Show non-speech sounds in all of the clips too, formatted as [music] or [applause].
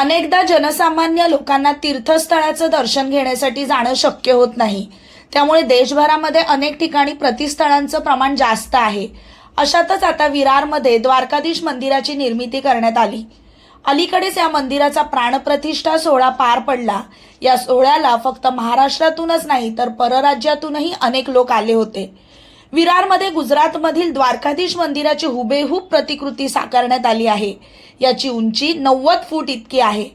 अनेकदा जनसामान्य लोकांना तीर्थस्थळाचं दर्शन घेण्यासाठी जाणं शक्य होत नाही. त्यामुळे देशभरामध्ये अनेक ठिकाणी प्रतिस्थळांचं प्रमाण जास्त आहे. अशातच आता विरारमध्ये द्वारकाधीश मंदिराची निर्मिती करण्यात आली. अलीकडेच या मंदिराचा प्राणप्रतिष्ठा सोहळा पार पडला. या सोहळ्याला फक्त महाराष्ट्रातूनच नाही तर परराज्यातूनही अनेक लोक आले होते. विरारमध्ये गुजरातमधील द्वारकाधीश मंदिराची हुबेहूब प्रतिकृती साकारण्यात आली आहे. याची उंची नव्वद फूट इतकी आहे.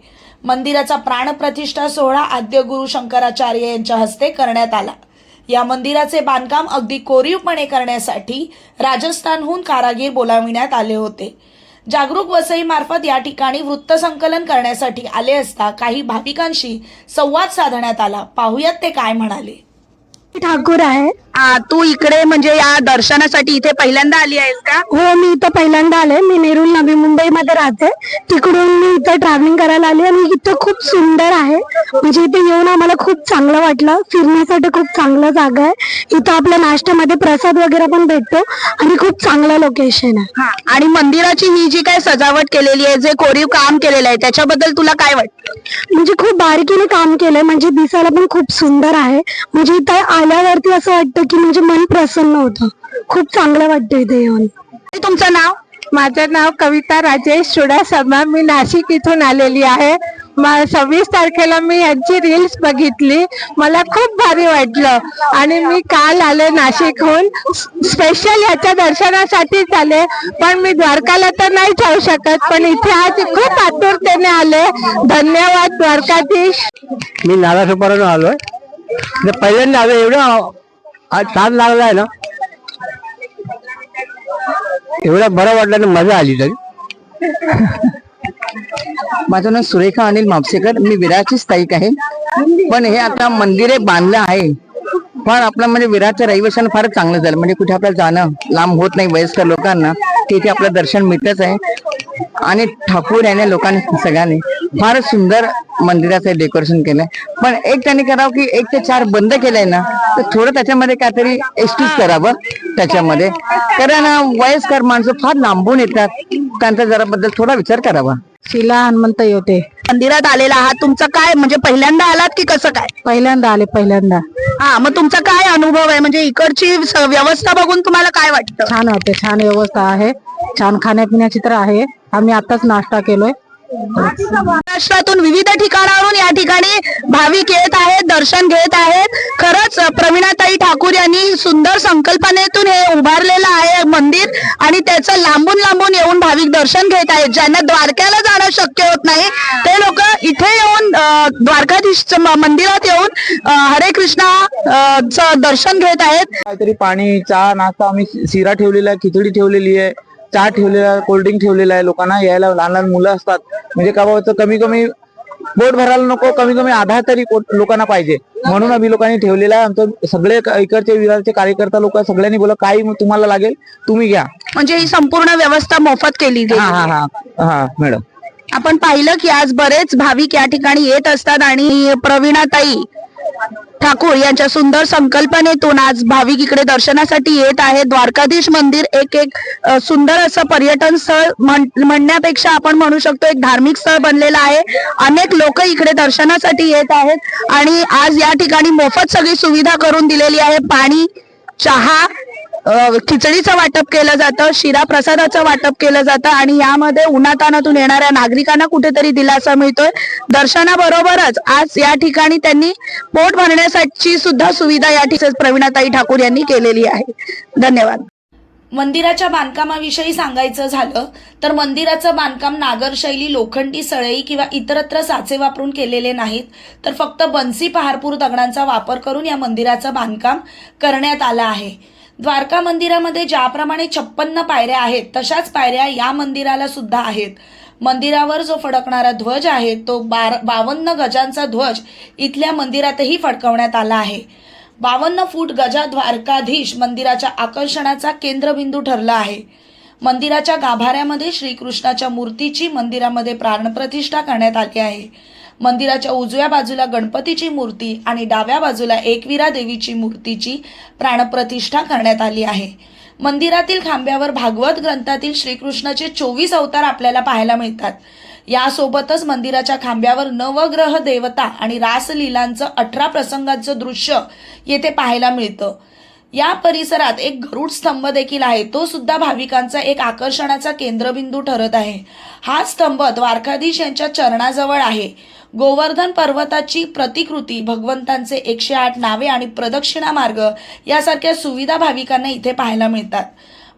मंदिराचा प्राणप्रतिष्ठा सोहळा आद्यगुरु शंकराचार्य यांच्या हस्ते करण्यात आला. या मंदिराचे बांधकाम अगदी कोरीवपणे करण्यासाठी राजस्थानहून कारागीर बोलाविण्यात आले होते. जागरूक वसईमार्फत या ठिकाणी वृत्तसंकलन करण्यासाठी आले असता काही भाविकांशी संवाद साधण्यात आला. पाहुयात ते काय म्हणाले. ठाकूर आहे आ, तू इकडे म्हणजे या दर्शनासाठी इथे पहिल्यांदा आली आहेस का? हो मी इथं पहिल्यांदा आले. मी नेरूळ नवी मुंबईमध्ये राहते. तिकडून मी इथं ट्रॅव्हलिंग करायला आली आणि इथं खूप सुंदर आहे. म्हणजे इथे येऊन आम्हाला खूप चांगलं वाटलं. फिरण्यासाठी खूप चांगलं जागा आहे. इथं आपल्या नाश्त्यामध्ये प्रसाद वगैरे पण भेटतो आणि खूप चांगलं लोकेशन आहे. हा आणि मंदिराची ही जी काय सजावट केलेली आहे जे कोरीव काम केलेलं आहे त्याच्याबद्दल तुला काय वाटतं? म्हणजे खूप बारीकीने काम केलंय. म्हणजे दिसायला पण खूप सुंदर आहे. म्हणजे इथं आल्यावरती असं वाटतं की म्हणजे मन प्रसन्न होतं. खूप चांगलं वाटतं इथे येऊन. तुमचं नाव? माझं नाव कविता राजेश चुडासमा मी नाशिक इथून आलेली आहे. सव्वीस तारखेला मी यांची रील्स बघितली. मला खूप भारी वाटलं. आणि मी काल आले नाशिकहून. स्पेशल याच्या दर्शनासाठीच आले पण मी द्वारकाला तर नाही जाऊ शकत. पण इथे आज खूप आतुरतेने आले. धन्यवाद द्वारकाधीश. मी नालासोपाऱ्यानं आलोय. म्हणजे पहिल्यांदा आलो एवढं आज छान लागलाय ना? एवढं बरं वाटलं ना मजा आली तरी. [laughs] माझं नाव सुरेखा अनिल म्हापसेकर मी विराची स्थायिक आहे. पण हे आता मंदिरे बांधलं आहे. पण आपलं म्हणजे विराटचं रहिवाशांना फार चांगलं झालं. म्हणजे कुठे आपल्याला जाणं लांब होत नाही वयस्कर लोकांना. तिथे आपलं दर्शन मिळतच आहे. आणि ठाकूर याने लोकांनी सगळ्यांनी फारच सुंदर मंदिराचं डेकोरेशन केलंय. पण एक त्यांनी करावं की एक ते चार बंद केलंय ना तर थोडं त्याच्यामध्ये काहीतरी एसटीच करावं त्याच्यामध्ये. कारण वयस्कर माणसं फार लांबून येतात. त्यांचा जरा बद्दल थोडा विचार करावा. शिला हनुमंत योते. मंदिरात आलेला आहात. तुमचं काय? म्हणजे पहिल्यांदा आलात की कसं काय? पहिल्यांदा आले पहिल्यांदा. हा मग तुमचा काय अनुभव आहे? म्हणजे इकडची स- व्यवस्था बघून तुम्हाला काय वाटतं? छान वाटते. छान व्यवस्था आहे. छान खाण्यापिण्याची तर आहे. आम्ही आताच नाश्ता केलोय. महाराष्ट्रातून विविध ठिकाणावरून या ठिकाणी भाविक येत आहेत दर्शन घेत आहेत. खरंच प्रवीणाताई ठाकूर यांनी सुंदर संकल्पनेतून हे उभारलेलं आहे मंदिर आणि त्याचं लांबून लांबून येऊन भाविक दर्शन घेत आहेत. ज्यांना द्वारक्याला जाणं शक्य होत नाही ते लोक इथे येऊन द्वारकाधीश मंदिरात येऊन हरे कृष्णा च दर्शन घेत आहेत. काहीतरी पाणी चहा नाश्ता आम्ही शिरा ठेवलेला आहे खिचडी ठेवलेली आहे. चहा ठेवलेला आहे कोल्ड्रिंक ठेवलेला आहे लोकांना यायला लहान लहान मुलं असतात. म्हणजे का बाबा कमी कमी पोट भरायला नको कमी कमी आधार तरी लोकांना पाहिजे. म्हणून आम्ही लोकांनी ठेवलेला आहे. आमचं सगळे इकडचे विरारचे कार्यकर्ता लोक सगळ्यांनी बोला काही तुम्हाला लागेल तुम्ही घ्या. म्हणजे ही संपूर्ण व्यवस्था मोफत केली हा हा हा. हा मॅडम. आपण पाहिलं की आज बरेच भाविक या ठिकाणी येत असतात आणि प्रवीणाताई ठाकूर यांच्या सुंदर संकल्पनेतून आज भाविक इकडे दर्शनासाठी येत आहे. द्वारकाधीश मंदिर एक एक सुंदर असं पर्यटन स्थळ म्हण- म्हणण्यापेक्षा आपण म्हणू शकतो एक धार्मिक स्थळ बनलेलं आहे. अनेक लोक इकडे दर्शनासाठी येत आहेत. आणि आज या ठिकाणी मोफत सगळी सुविधा करून दिलेली आहे. पाणी चहा खिचडीचं वाटप केलं जातं शिरा प्रसादाचं वाटप केलं जातं आणि यामध्ये उन्हातानातून येणाऱ्या नागरिकांना कुठेतरी दिलासा मिळतोय. दर्शनाबरोबरच आज या ठिकाणी त्यांनी पोट भरण्यासाठी सुद्धा सुविधा या ठिकाणी प्रवीणाताई ठाकूर यांनी केलेली आहे. धन्यवाद. मंदिराच्या बांधकामाविषयी सांगायचं झालं तर मंदिराचं बांधकाम नागरशैली लोखंडी सळई किंवा इतरत्र साचे वापरून केलेले नाहीत तर फक्त बन्सी पहारपूर दगडांचा वापर करून या मंदिराचं बांधकाम करण्यात आलं आहे. द्वारका मंदिरामध्ये ज्याप्रमाणे छप्पन्न पायऱ्या आहेत तशाच पायऱ्या या मंदिराला सुद्धा आहेत. मंदिरावर जो फडकणारा ध्वज आहे तो बार बावन्न गजांचा ध्वज इथल्या मंदिरातही फडकवण्यात आला आहे. बावन्न फूट गजा द्वारकाधीश मंदिराच्या आकर्षणाचा केंद्रबिंदू ठरला आहे. मंदिराच्या गाभाऱ्यामध्ये श्रीकृष्णाच्या मूर्तीची मंदिरामध्ये प्राणप्रतिष्ठा करण्यात आली आहे. मंदिराच्या उजव्या बाजूला गणपतीची मूर्ती आणि डाव्या बाजूला एकविरा देवीची मूर्तीची प्राणप्रतिष्ठा करण्यात आली आहे. मंदिरातील खांब्यावर भागवत ग्रंथातील श्रीकृष्णाचे चोवीस अवतार आपल्याला पाहायला मिळतात. यासोबतच मंदिराच्या खांब्यावर नवग्रह देवता आणि रासलीलांचं अठरा प्रसंगांचं दृश्य येथे पाहायला मिळतं. या परिसरात एक गरुड स्तंभ देखील आहे. तो सुद्धा भाविकांचा एक आकर्षणाचा केंद्रबिंदू ठरत आहे. हा स्तंभ द्वारकाधीश यांच्या चरणाजवळ आहे. गोवर्धन पर्वताची प्रतिकृती भगवंतांचे एकशे आठ नावे आणि प्रदक्षिणा मार्ग यासारख्या सुविधा भाविकांना इथे पाहायला मिळतात.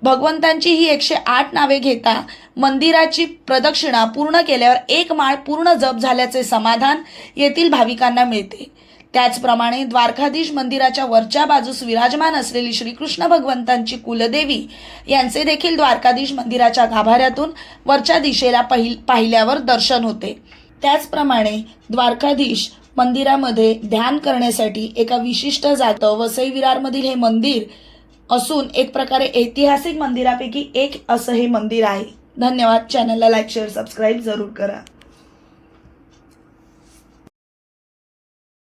भगवंतांची ही एकशे आठ नावे घेता मंदिराची प्रदक्षिणा पूर्ण केल्यावर एक माळ पूर्ण जप झाल्याचे समाधान येथील भाविकांना मिळते. त्याचप्रमाणे द्वारकाधीश मंदिराच्या वरच्या बाजूस विराजमान असलेली श्रीकृष्ण भगवंतांची कुलदेवी यांचे देखील द्वारकाधीश मंदिराच्या गाभाऱ्यातून वरच्या दिशेला पहिल पाहिल्यावर दर्शन होते. त्याचप्रमाणे द्वारकाधीश मंदिरामध्ये ध्यान करण्यासाठी एका विशिष्ट जात वसई विरारमधील हे मंदिर असून एक प्रकारे ऐतिहासिक मंदिरापैकी एक असं हे मंदिर आहे. धन्यवाद. चॅनलला लाईक शेअर सबस्क्राईब जरूर करा.